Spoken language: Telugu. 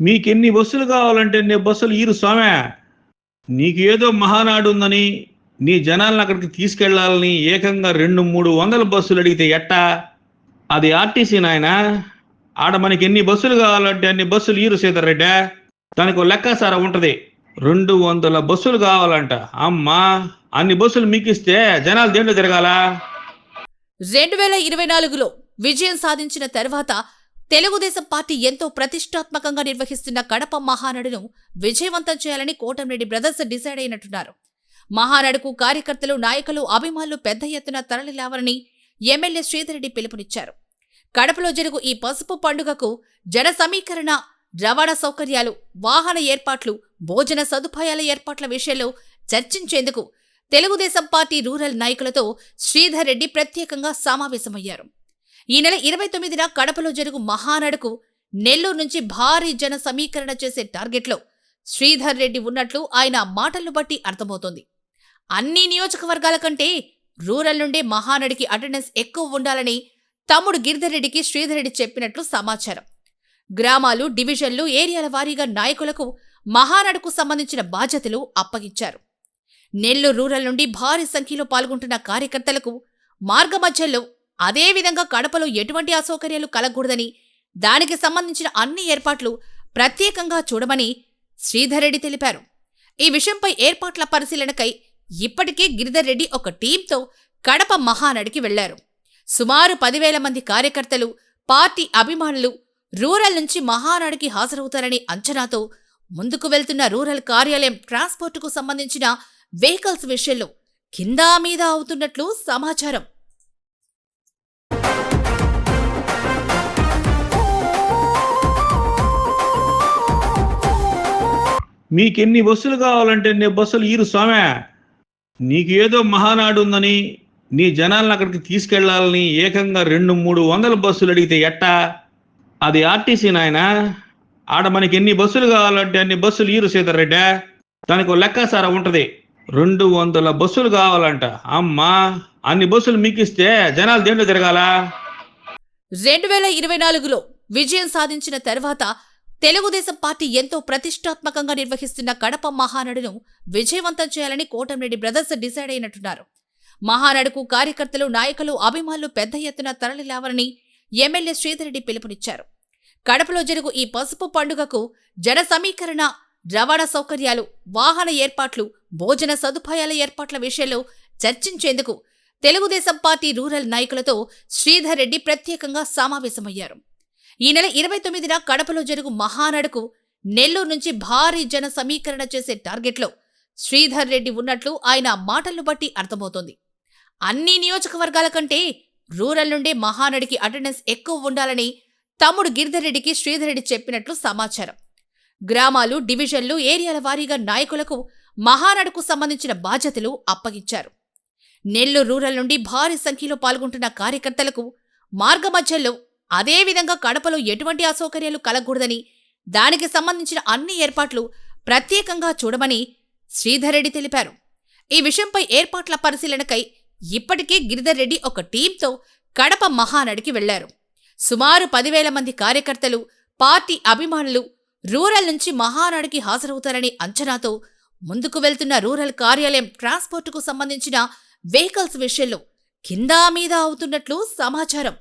మీకు ఎన్ని బస్సులు కావాలంటే నీ బస్సులు ఈరు స్వామే. నీకు ఏదో మహానాడు ఉందని నీ జనాలను అక్కడికి తీసుకెళ్ళాలని ఏకంగా రెండు మూడు వందల బస్సులు అడిగితే ఎట్టా? అది ఆర్టీసీ నాయన. ఆడ మనకి ఎన్ని బస్సులు కావాలంటే అన్ని బస్సులు ఈరు సీతారెడ్డి. దానికి ఒక లెక్కాసారా ఉంటుంది. రెండు వందల బస్సులు కావాలంట. అమ్మా అన్ని బస్సులు మీకు ఇస్తే జనాలు దేంట్లో తిరగాలా? రెండు వేల ఇరవై నాలుగులో విజయం సాధించిన తర్వాత తెలుగుదేశం పార్టీ ఎంతో ప్రతిష్టాత్మకంగా నిర్వహిస్తున్న కడప మహానాడును విజయవంతం చేయాలని కోటంరెడ్డి బ్రదర్స్ డిసైడ్ అయినట్టున్నారు. మహానాడుకు కార్యకర్తలు నాయకులు అభిమానులు పెద్ద ఎత్తున తరలిలేవాలని ఎమ్మెల్యే శ్రీధరెడ్డి పిలుపునిచ్చారు. కడపలో జరుగు ఈ పసుపు పండుగకు జన సమీకరణ రవాణా సౌకర్యాలు వాహన ఏర్పాట్లు భోజన సదుపాయాల ఏర్పాట్ల విషయంలో చర్చించేందుకు తెలుగుదేశం పార్టీ రూరల్ నాయకులతో శ్రీధర్ రెడ్డి ప్రత్యేకంగా సమావేశమయ్యారు. ఈ నెల ఇరవై తొమ్మిదిన కడపలో జరుగు మహానడకు నెల్లూరు నుంచి భారీ జన సమీకరణ చేసే టార్గెట్లో శ్రీధర్ రెడ్డి ఉన్నట్లు ఆయన మాటలను బట్టి అర్థమవుతోంది. అన్ని నియోజకవర్గాల కంటే రూరల్ నుండే మహానడికి అటెండెన్స్ ఎక్కువ ఉండాలని తమ్ముడు గిరిధర్ రెడ్డికి శ్రీధర్ రెడ్డి చెప్పినట్లు సమాచారం. గ్రామాలు డివిజన్లు ఏరియాల వారీగా నాయకులకు మహానాడుకు సంబంధించిన బాధ్యతలు అప్పగించారు. నెల్లూరు రూరల్ నుండి భారీ సంఖ్యలో పాల్గొంటున్న కార్యకర్తలకు మార్గమధ్యంలో అదేవిధంగా కడపలో ఎటువంటి అసౌకర్యాలు కలగకూడదని దానికి సంబంధించిన అన్ని ఏర్పాట్లు ప్రత్యేకంగా చూడమని శ్రీధర్ రెడ్డి తెలిపారు. ఈ విషయంపై ఏర్పాట్ల పరిశీలనకై ఇప్పటికే గిరిధర్ రెడ్డి ఒక టీంతో కడప మహానడికి వెళ్ళారు. సుమారు పదివేల మంది కార్యకర్తలు పార్టీ అభిమానులు రూరల్ నుంచి మహానాడికి హాజరవుతారని అంచనాతో ముందుకు వెళ్తున్న రూరల్ కార్యాలయం ట్రాన్స్పోర్టుకు సంబంధించిన వెహికల్స్ విషయంలో కిందా మీద అవుతున్నట్లు సమాచారం. మీకెన్ని బస్సులు కావాలంటే నీ బస్సులు? ఈరు స్వామే నీకు ఏదో మహానాడు ఉందని నీ జనాలను అక్కడికి తీసుకెళ్ళాలని ఏకంగా రెండు మూడు వందల బస్సులు అడిగితే ఎట్టా? అది ఆర్టీసీ నాయన. ఆడ మనకి ఎన్ని బస్సులు కావాలంటే అన్ని బస్సులు ఈరు సీతారెడ్డి. దానికి ఒక లెక్కాసారా ఉంటుంది. రెండు వందల బస్సులు కావాలంట. అమ్మా అన్ని బస్సులు మీకిస్తే జనాలు దేంట్లో తిరగాలా? రెండు వేల ఇరవై నాలుగులో విజయం సాధించిన తర్వాత తెలుగుదేశం పార్టీ ఎంతో ప్రతిష్టాత్మకంగా నిర్వహిస్తున్న కడప మహానాడును విజయవంతం చేయాలని కోటంరెడ్డి బ్రదర్స్ డిసైడ్ అయినట్టున్నారు. మహానాడుకు కార్యకర్తలు నాయకులు అభిమానులు పెద్ద ఎత్తున తరలిలేవాలని ఎమ్మెల్యే శ్రీధరెడ్డి పిలుపునిచ్చారు. కడపలో జరుగు ఈ పసుపు పండుగకు జన సమీకరణ రవాణా సౌకర్యాలు వాహన ఏర్పాట్లు భోజన సదుపాయాల ఏర్పాట్ల విషయంలో చర్చించేందుకు తెలుగుదేశం పార్టీ రూరల్ నాయకులతో శ్రీధర్ రెడ్డి ప్రత్యేకంగా సమావేశమయ్యారు. ఈ నెల ఇరవై తొమ్మిదిన కడపలో జరుగు మహానడకు నెల్లూరు నుంచి భారీ జన సమీకరణ చేసే టార్గెట్లో శ్రీధర్ రెడ్డి ఉన్నట్లు ఆయన మాటలను బట్టి అర్థమవుతోంది. అన్ని నియోజకవర్గాల కంటే రూరల్ నుండే మహానడికి అటెండెన్స్ ఎక్కువ ఉండాలని తమ్ముడు గిరిధర్ రెడ్డికి శ్రీధర్ రెడ్డి చెప్పినట్లు సమాచారం. గ్రామాలు డివిజన్లు ఏరియాల వారీగా నాయకులకు మహానాడుకు సంబంధించిన బాధ్యతలు అప్పగించారు. నెల్లూరు రూరల్ నుండి భారీ సంఖ్యలో పాల్గొంటున్న కార్యకర్తలకు మార్గమధ్యంలో అదేవిధంగా కడపలో ఎటువంటి అసౌకర్యాలు కలగకూడదని దానికి సంబంధించిన అన్ని ఏర్పాట్లు ప్రత్యేకంగా చూడమని శ్రీధర్ రెడ్డి తెలిపారు. ఈ విషయంపై ఏర్పాట్ల పరిశీలనకై ఇప్పటికే గిరిధర్ రెడ్డి ఒక టీంతో కడప మహానడికి వెళ్ళారు. సుమారు పదివేల మంది కార్యకర్తలు పార్టీ అభిమానులు రూరల్ నుంచి మహానాడుకి హాజరవుతారని అంచనాతో ముందుకు వెళ్తున్న రూరల్ కార్యాలయం ట్రాన్స్పోర్టుకు సంబంధించిన వెహికల్స్ విషయంలో కిందా మీద అవుతున్నట్లు సమాచారం.